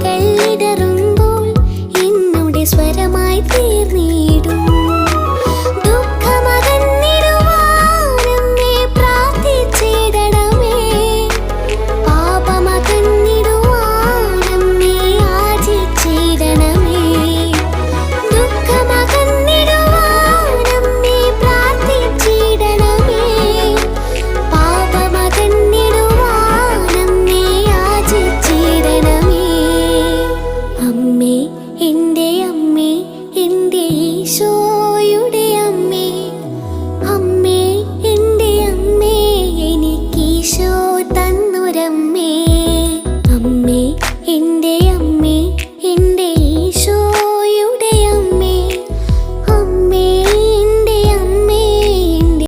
மலர்கள் இடரும் എന്റെ അമ്മേ എന്റെ ഈശോ.